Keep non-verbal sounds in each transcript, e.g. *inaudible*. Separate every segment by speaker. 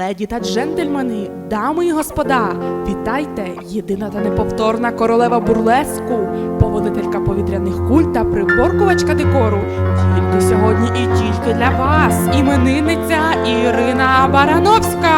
Speaker 1: Леді та джентльмени, дами і господа, вітайте! Єдина та неповторна королева бурлеску, поводителька повітряних куль та приборкувачка декору. Тільки сьогодні і тільки для вас, іменинниця Ірина Барановська.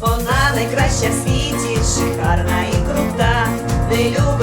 Speaker 2: Вона найкраща в світі, шикарна і крута, не любить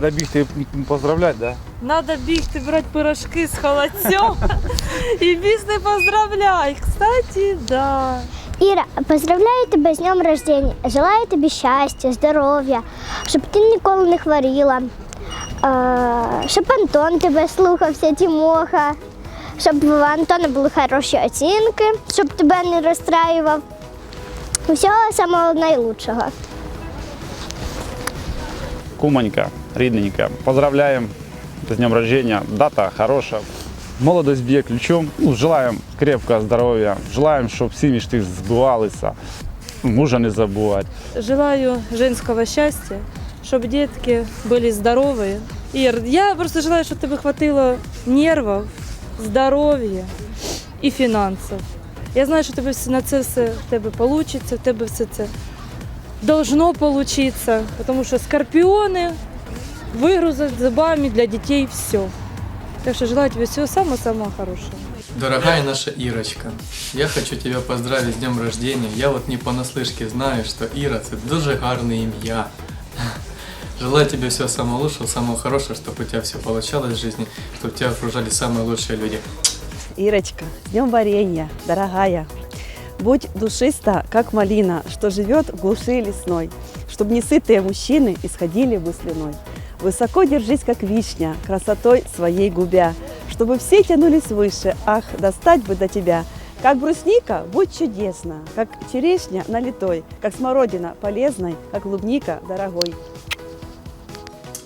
Speaker 3: Надо бігти поздравляти, да?
Speaker 4: Надо бігти брати пирожки з холодцем і бігти поздравляй. Кстати, да.
Speaker 5: Іра, поздравляю тебе з днем рождения. Желаю тобі щастя, здоров'я, щоб ти ніколи не хворіла, е, щоб Антон тебе слухався, Тімоха, щоб в Антона були хороші оцінки, щоб тебе не розстраював. Всього самого найлучшого.
Speaker 3: Куманька, рідненька. Поздравляємо з днем рождения. Дата хороша. Молодость б'є ключом. Ну, желаємо крепкого здоров'я. Желаємо, щоб всі мечти збувалися. Мужа не забувати.
Speaker 4: Желаю женского счастья, чтобы детки были здоровые. Ир, я просто желаю, чтобы тебе хватило нервов, здоров'я і фінансів. Я знаю, що тебе все- на це все в тебе вийде, в тебе все це должно получиться, тому що скорпіони вигрузять зубами для дітей все. Так що желаю тебе всего самого-самого хорошего.
Speaker 6: Дорогая наша Ирочка, я хочу тебя поздравить с днем рождения. Я вот не понаслышке знаю, что Іра це дуже гарне ім'я. Желаю тебе всего самого лучшего, самого хорошего, чтобы у тебя все получалось в жизни, чтобы тебя окружали самые лучшие люди.
Speaker 7: Ирочка, с днем варенья, дорогая. Будь душиста, как малина, что живет в глуши лесной, чтобы несытые мужчины исходили бы слюной. Высоко держись, как вишня, красотой своей губя, чтобы все тянулись выше, ах, достать бы до тебя. Как брусника, будь чудесна, как черешня налитой, как смородина полезной, как клубника дорогой.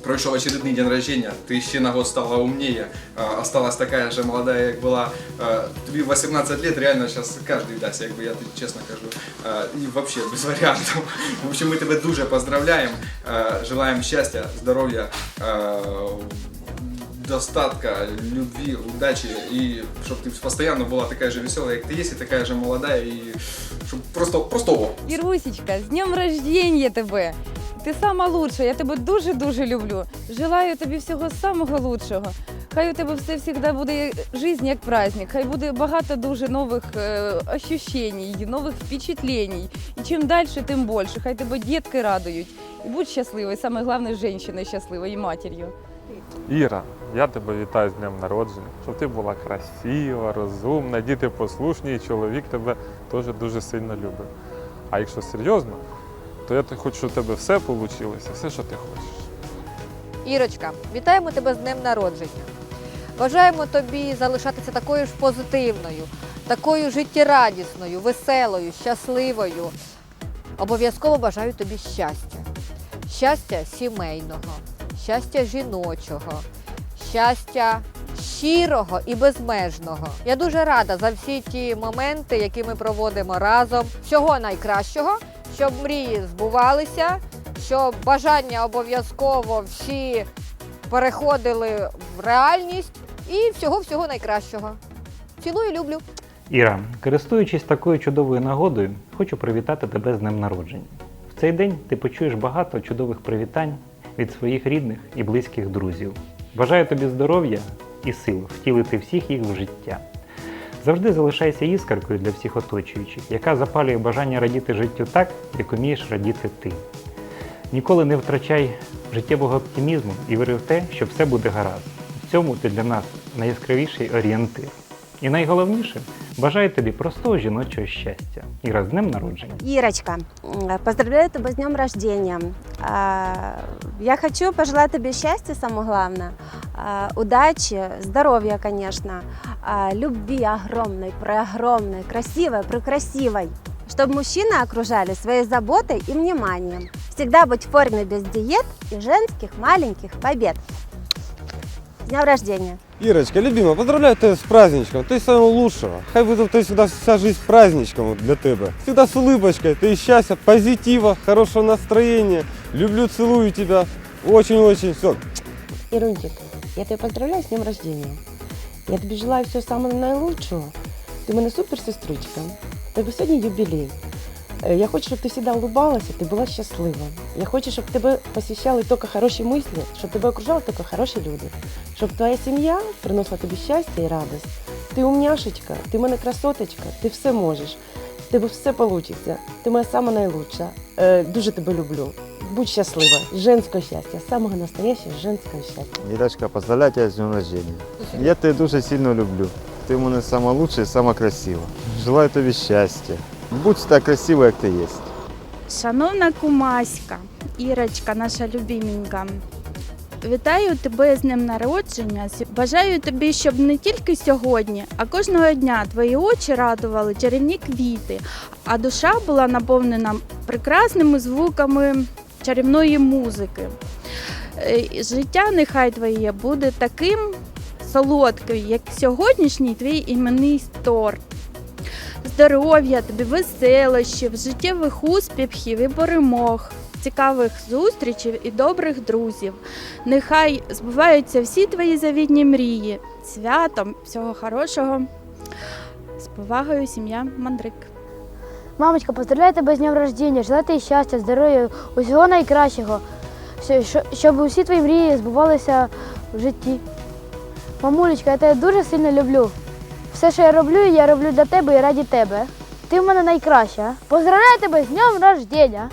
Speaker 8: Пройшов очередний день рождения, ти ще на год стала умнее, осталась такая же молодая, як була. А, Тобі 18 лет, реально зараз кожен дасть, якби я тобі чесно кажу. І вообще без варіантів. В общем, ми тебе дуже поздравляємо, а, желаємо щастя, здоров'я, достатка, любви, удачі, і щоб ти постійно була така же весела, як ти є, і така же молода, і щоб просто, просто о.
Speaker 9: Ірусічка, з днем рождения тебе! Ти сама лучша, я тебе дуже-дуже люблю. Желаю тобі всього самого лучшого. Хай у тебе все завжди буде життя як праздник, хай буде багато дуже нових е, ощущень, нових впечатлень. І чим далі, тим більше. Хай тебе дітки радують. І будь щасливою, саме головне, жінкою щасливою і матір'ю.
Speaker 10: Іра, я тебе вітаю з днем народження, щоб ти була красива, розумна, діти послушні, і чоловік тебе теж дуже сильно любить. А якщо серйозно, то я хочу, щоб у тебе все вийшло, все, що ти хочеш.
Speaker 11: Ірочка, вітаємо тебе з днем народження. Бажаємо тобі залишатися такою ж позитивною, такою життєрадісною, веселою, щасливою. Обов'язково бажаю тобі щастя. Щастя сімейного, щастя жіночого, щастя щирого і безмежного. Я дуже рада за всі ті моменти, які ми проводимо разом. Всього найкращого, щоб мрії збувалися, щоб бажання обов'язково всі переходили в реальність і всього-всього найкращого. Цілую, люблю.
Speaker 12: Іра, користуючись такою чудовою нагодою, хочу привітати тебе з днем народження. В цей день ти почуєш багато чудових привітань від своїх рідних і близьких друзів. Бажаю тобі здоров'я і сил втілити всіх їх в життя. Завжди залишайся іскаркою для всіх оточуючих, яка запалює бажання радіти життю так, як умієш радіти ти. Ніколи не втрачай життєвого оптимізму і віри в те, що все буде гаразд. В цьому ти для нас найяскравіший орієнтир. І найголовніше, бажаю тобі простого жіночого щастя. Іра, з днем народження.
Speaker 13: Ирочка, м, поздравляю тебя с днем рождения. А, Я хочу пожелать тебе счастья, самое главное, а, удачи, здоровья, конечно, а, любви огромной, преогромной, красивой, прекрасивой. Чтобы мужчины окружали своей заботой и вниманием. Всегда быть в форме без диет и женских маленьких побед. С днем рождения!
Speaker 14: Ирочка, любимая, поздравляю тебя с праздничком. Ты самого лучшего. Хай будет ты всегда вся жизнь праздничком вот для тебя. Всегда с улыбочкой. Ты счастья, позитива, хорошего настроения. Люблю, целую тебя. Очень-очень все.
Speaker 15: Ирунчик, я тебе поздравляю з днем рождения. Я тобі желаю всього самого найкращого. Ти в мене супер сестричка. У Тебе сьогодні юбілей. Е, Я хочу, щоб ти завжди улыбалася, ти була щаслива. Я хочу, щоб тебе посіщали тільки хороші мислі, щоб тебе окружали тільки хороші люди. Щоб твоя сім'я приносила тобі щастя і радість. Ти умняшечка, ти мене красоточка, ти все можеш. В тебе все вийде. Ти моя сама найлучша. Е, дуже тебе люблю. Будь щаслива. Женського щастя. Самого настоящего женського щастя.
Speaker 16: Ірочка, поздравляю тебе з днем рождения. Я тебе дуже сильно люблю. Ти мене сама лучша і сама красива. Желаю тобі щастя. Будь так красива, як ти є.
Speaker 17: Шановна кумаська, Ірочка, наша любименька, вітаю тебе з днем народження. Бажаю тобі, щоб не тільки сьогодні, а кожного дня твої очі радували чарівні квіти, а душа була наповнена прекрасними звуками чарівної музики. Е, Життя нехай твоє буде таким солодким, як сьогоднішній твій іменний торт здоров'я, тобі веселощів, життєвих успіхів і перемог, цікавих зустрічей і добрих друзів. Нехай збуваються всі твої завітні мрії. Святом, всього хорошого. З повагою, сім'я Мандрик.
Speaker 5: Мамочка, поздравляю тебе з днем рождения, желаю тобі щастя, здоров'я, усього найкращого, щоб усі твої мрії збувалися в житті. Мамулечка, я тебе дуже сильно люблю. Все, що я роблю, я роблю для тебе і раді тебе. Ти в мене найкраща. Поздравляю тебе з днем рождения!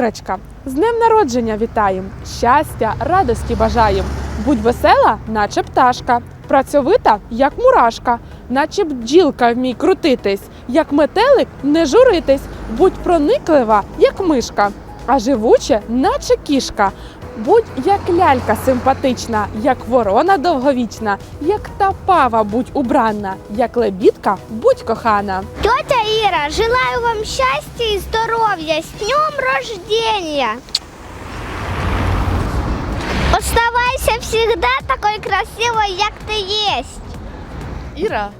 Speaker 1: Ірочка, з днем народження вітаєм! Щастя, радості бажаєм! Будь весела, наче пташка, працьовита, як мурашка, наче бджілка вмій крутитись, як метелик не журитись, будь прониклива, як мишка, а живуче, наче кішка. Будь як лялька симпатична, як ворона довговічна, як та пава будь убранна, як лебідка будь кохана.
Speaker 5: Тетя Іра, желаю вам щастя і здоров'я. З днем рождения! Оставайся всегда такой красивой, як ти єсть.
Speaker 4: Іра,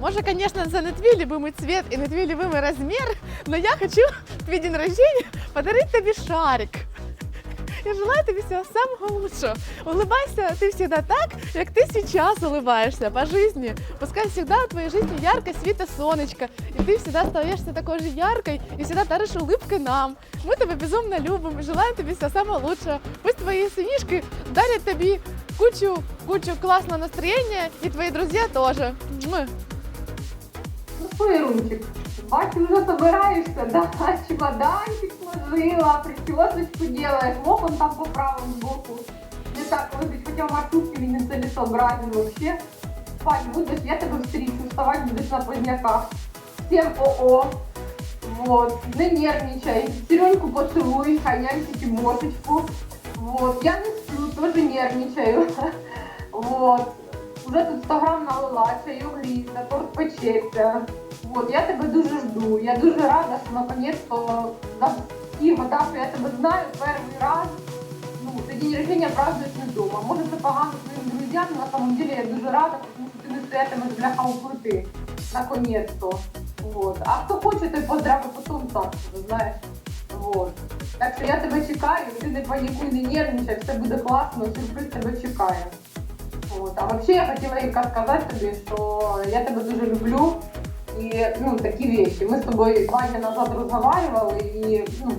Speaker 18: Може, звісно, це не твій любимий цвіт і не твій любимий розмір, але я хочу в твій день рождения подарити тобі шарик. Я желаю тебе всего самого лучшего. Улыбайся ты всегда так, как ты сейчас улыбаешься по жизни. Пускай всегда в твоей жизни ярко светит солнышко, и ты всегда остаешься такой же яркой и всегда даришь улыбкой нам. Мы тебя безумно любим и желаем тебе всего самого лучшего. Пусть твои сынишки дарят тебе кучу, кучу классного настроения, и твои друзья тоже.
Speaker 19: Ну Ірунчик, бачу, вже собираєшся, да? Чемоданчик сложила, причесочку делаешь, вот он там по правому боку. Не так лежить, хотя в маршрутке видно це вообще. Спать будешь, я тебе встречу, вставать будешь на поздняках. Всем ОО. Вот, не нервничай. Сереньку поцелуй, ханяньки Тимошечку. Вот, я не сплю, тоже нервничаю. *laughs* Вот. Уже тут 100 грам налила, чаю гріється, торт печеться. От, я тебе дуже жду. Я дуже рада, що наконец-то за ті года, я тебе знаю, перший раз. Ну, ти день рождения празднуєш не вдома. Може це погано своїм друзям, але на самом деле я дуже рада, тому що ти не стоятимеш у плити. Наконец-то. Вот. А хто хоче, той поздравить потім так, знаєш. Вот. Так що я тебе чекаю, ти не панікуй, не нервничай, все буде класно, сюрприз тебе чекає. Вот. А вообще я хотела Ика сказать тебе, что я тебя дуже люблю. И, ну, такие вещи. Мы с тобой два дня назад разговаривали, и, ну,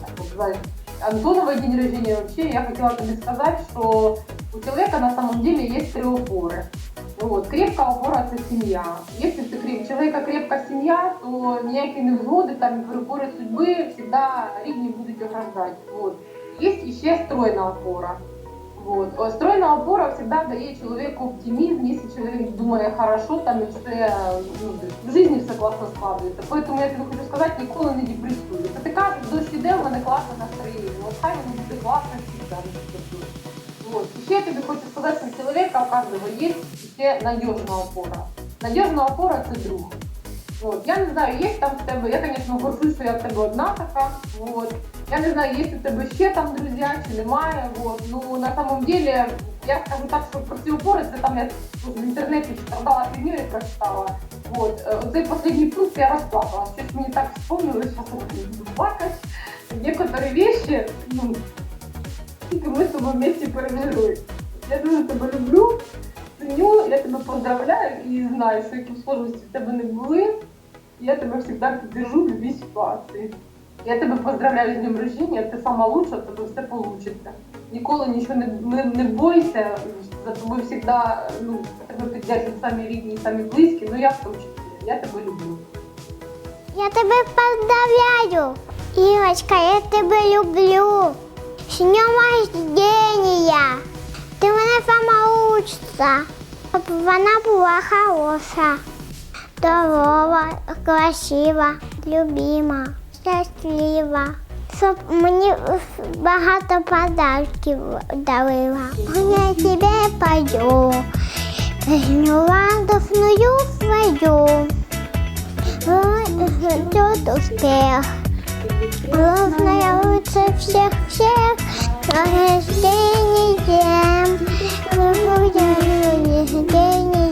Speaker 19: как вот сказать, Антонова день рождения вообще, я хотела тебе сказать, что у человека на самом деле есть три опоры. Вот. Крепкая опора – это семья. Если ты, креп- у человека крепкая семья, то ніякі невзгоди, там, і перепори судьби всегда рідні будуть ограждать. Вот. Есть еще стройная опора. Вот. Стройная опора всегда дает человеку оптимизм, если человек думает хорошо, там и все, ну, в жизни все класно складывается. Поэтому я тебе хочу сказати, ніколи не депресуй. Якщо ти кажеш, дощ іде, в мене класне настроєння. От хай воно буде класно всегда. Вот. Еще я тебе хочу сказать, что у человека у каждого есть ще надежная опора. Надежная опора – це друг. Вот. Я не знаю, є там в тебе, я, конечно, горжусь, що я в тебе одна така. Вот. Я не знаю, є у тебе ще там друзі чи немає. Вот. Ну, на самом деле, я скажу так, що про ці опори, це там я в інтернеті читала фігню і прочитала. Вот. Е, Оцей останній пункт я розплакала. Щось мені так вспомнилось, що я буду плакати. Некоторі вещи, ну, тільки ми з тобою вместе пережили. Я дуже тебе люблю, ценю, я тебе поздравляю і знаю, що які сложності в тебе не були. Я тебе завжди піддержу в любій ситуації. Я тебе поздравляю з днем рождения, ти сама лучша, в тебе все получиться. Ніколи нічого не, не, не бойся, за тобою завжди ну, тебе піддержують самі рідні, самі близькі, ну я в тому числі. Я тебе люблю.
Speaker 5: Я тебе поздравляю. Ирочка, я тебя люблю. С днем рождения. Ты мене сама лучша. Щоб вона була хороша, здорова, красива, любима, щаслива. Щоб мені багато подарків дарила. Я тебе пою, песню радостную свою. Ждет успех. Главное лучше всех-всех с рождением. Рождением. Рождением.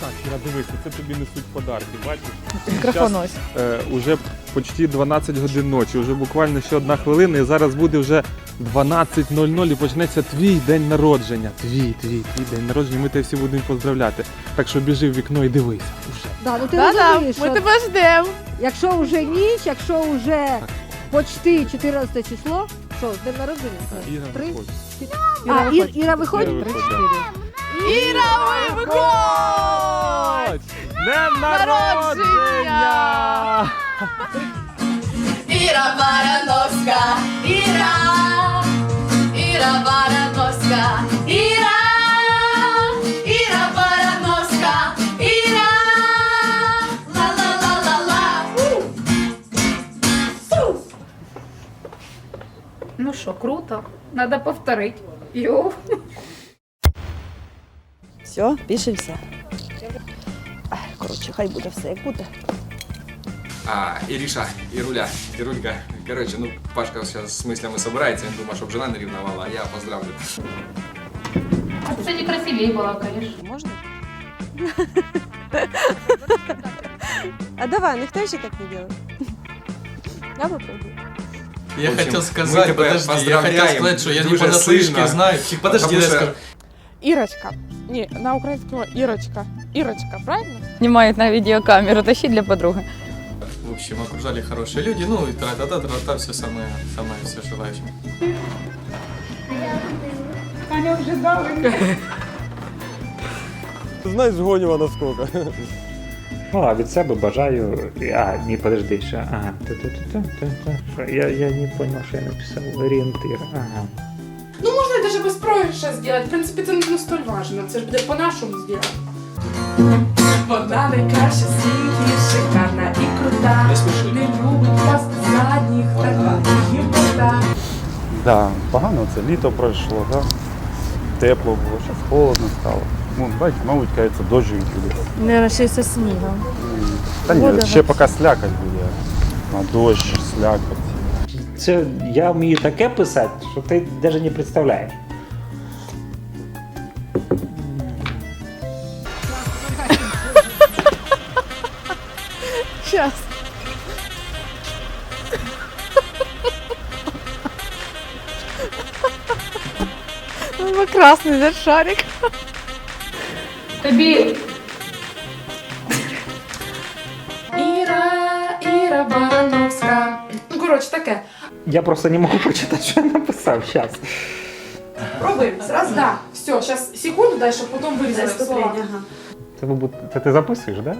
Speaker 10: Так, Іра, дивися, це тобі несуть подарки, бачиш?
Speaker 18: Мікрофон
Speaker 10: Щас, Е, уже почти 12 годин ночі, вже буквально ще одна хвилина, і зараз буде вже 12.00 і почнеться твій день народження. Твій, твій, твій день народження. Ми тебе всі будемо поздравляти. Так що біжи в вікно і дивися. Уже.
Speaker 20: Да, ну ти
Speaker 18: Да-да,
Speaker 20: розумієш,
Speaker 18: ми
Speaker 20: що
Speaker 18: тебе ждемо.
Speaker 20: Якщо вже ніч, якщо вже почти 14 число, що, з днем народження?
Speaker 10: Іра,
Speaker 20: Три?
Speaker 10: виходь.
Speaker 20: А,
Speaker 10: Іра
Speaker 20: Ір. Іра виходить?
Speaker 10: Іра.
Speaker 18: Іра, виходь!
Speaker 10: Днем народження!
Speaker 21: Іра Барановська, ла-ла-ла-ла-ла.
Speaker 22: то надо повторить. Йоу.
Speaker 23: Все, пишемося. Ай, Коротше, хай буде все як буде.
Speaker 11: А, Ириша, Ируля, Ирулька. Короче, ну, Пашка сейчас с мыслями собирается, я думаю, чтобы жена не ревновала, а я поздравлю.
Speaker 22: А ты, кстати, красивее была, конечно.
Speaker 23: Можно? *laughs* А давай, никто еще так не делает. Я попробую.
Speaker 6: Я
Speaker 11: В общем,
Speaker 6: хотел
Speaker 11: мы
Speaker 6: сказать,
Speaker 11: тебя
Speaker 6: подожди, я хотел
Speaker 11: поздравляем,
Speaker 6: сказать, что я не
Speaker 11: дуже
Speaker 6: понаслышке
Speaker 11: сильно.
Speaker 6: знаю. Подожди,
Speaker 11: Потому
Speaker 6: дай
Speaker 11: что-
Speaker 6: скажу.
Speaker 1: Ірочка. Ні, на українському Ірочка. Ірочка, правильно?
Speaker 9: Знімають на відеокамеру, тащи для подруги.
Speaker 6: В общем, окружали хорошие люди, ну и тра-та-та, тра-та, все самое, самое все желающим.
Speaker 22: Аня уже дала.
Speaker 14: Знаешь, Гонева насколько?
Speaker 12: Ну, а від себе бажаю. А, ні, подожди, ще. Ага. Що? Я, я не понял, що я написав. Орієнтир. Ага.
Speaker 1: Ну, можна даже без проигрыша сделать. В принципі, це не столь важно. Це ж буде по-нашому зробити. Вона найкраща в шикарна і крута.
Speaker 6: Не
Speaker 1: любить вас задніх, її.
Speaker 3: Да, погано це літо пройшло, да? тепло було, зараз холодно стало. Ну, бачите, мабуть, кажеться, дощик буде.
Speaker 4: Не розчився снігом.
Speaker 3: Та ні,
Speaker 4: Погода
Speaker 3: ще поки слякать буде. На дощ, слякать.
Speaker 12: Це я вмію таке писати, що ти навіть не представляєш.
Speaker 18: Сейчас. Ну, красный, да, шарик.
Speaker 22: Тобі
Speaker 1: Іра, Іра Барановська. Ну, коротше, таке.
Speaker 12: Я просто не можу прочитати, що я написав зараз.
Speaker 1: Пробуємо. Раз, да. Все, зараз секунду дай, щоб потім вирізали слова.
Speaker 12: Це, мабуть, це ти записуєш. Да?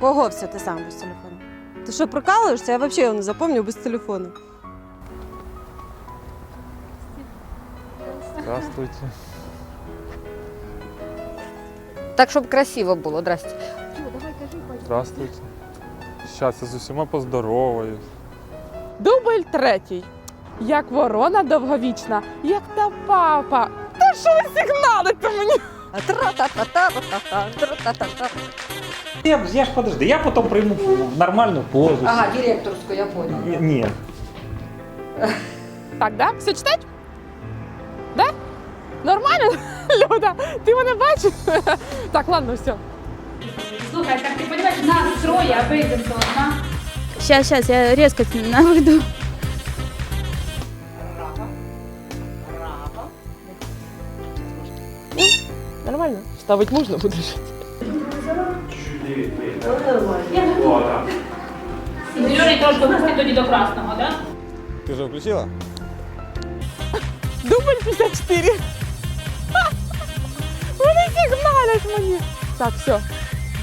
Speaker 23: Кого все ти сам без телефону? Ти що, прикалуєшся? Я взагалі його не запам'ятаю без телефону.
Speaker 10: Здравствуйте.
Speaker 24: Так, щоб красиво було, здрасте.
Speaker 10: Здравствуйте. Щас я з усіма поздороваюсь.
Speaker 1: Дубль третій. Як ворона довговічна, як та папа. Та що ви сигналите мені?
Speaker 12: Я, я ж подожди, я потім прийму нормальну позу.
Speaker 24: Ага, директорську, я понял.
Speaker 12: Ні, Ні.
Speaker 1: Так, да? Все читать? Да? Нормально? *laughs* Люда, ти мене бачиш? *laughs* Так, ладно, все.
Speaker 22: Слухай, так ти розумієш, нас троє, а вийдемо то одна.
Speaker 17: Сейчас, сейчас, я резко наведу.
Speaker 15: Нормально. Ставить можно будешь?
Speaker 22: Зелений трошки пусти тоді до красного, так?
Speaker 14: Ты же включила?
Speaker 1: Дубль 54. Вони мені. Так, все.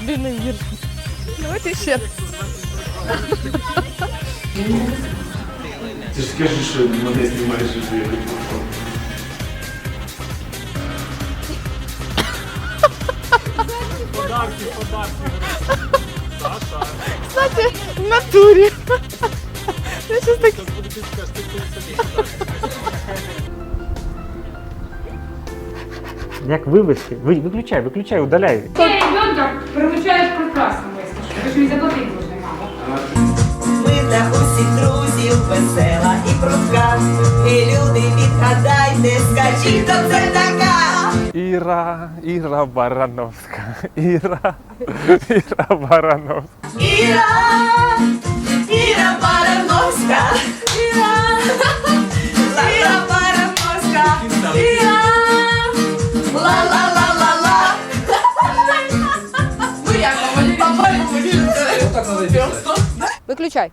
Speaker 1: Длинний вірш. Давайте ще.
Speaker 3: Ти ж скажеш, що мене знімаєш і
Speaker 18: Кстати, в натурі. Я щас так...
Speaker 12: Як вивести? Ви, виключай, виключай, удаляй.
Speaker 22: Ти ребенка приручаєш прекрасно, вискажу. Ви ж мені заплатити должны, мама.
Speaker 13: Ми для усіх друзів весела і прудка. І люди відгадайте, скажіть, хто це така.
Speaker 10: Іра, Іра Барановська. Іра, Іра Барановська.
Speaker 13: Іра, Іра Барановська.
Speaker 24: Виключай.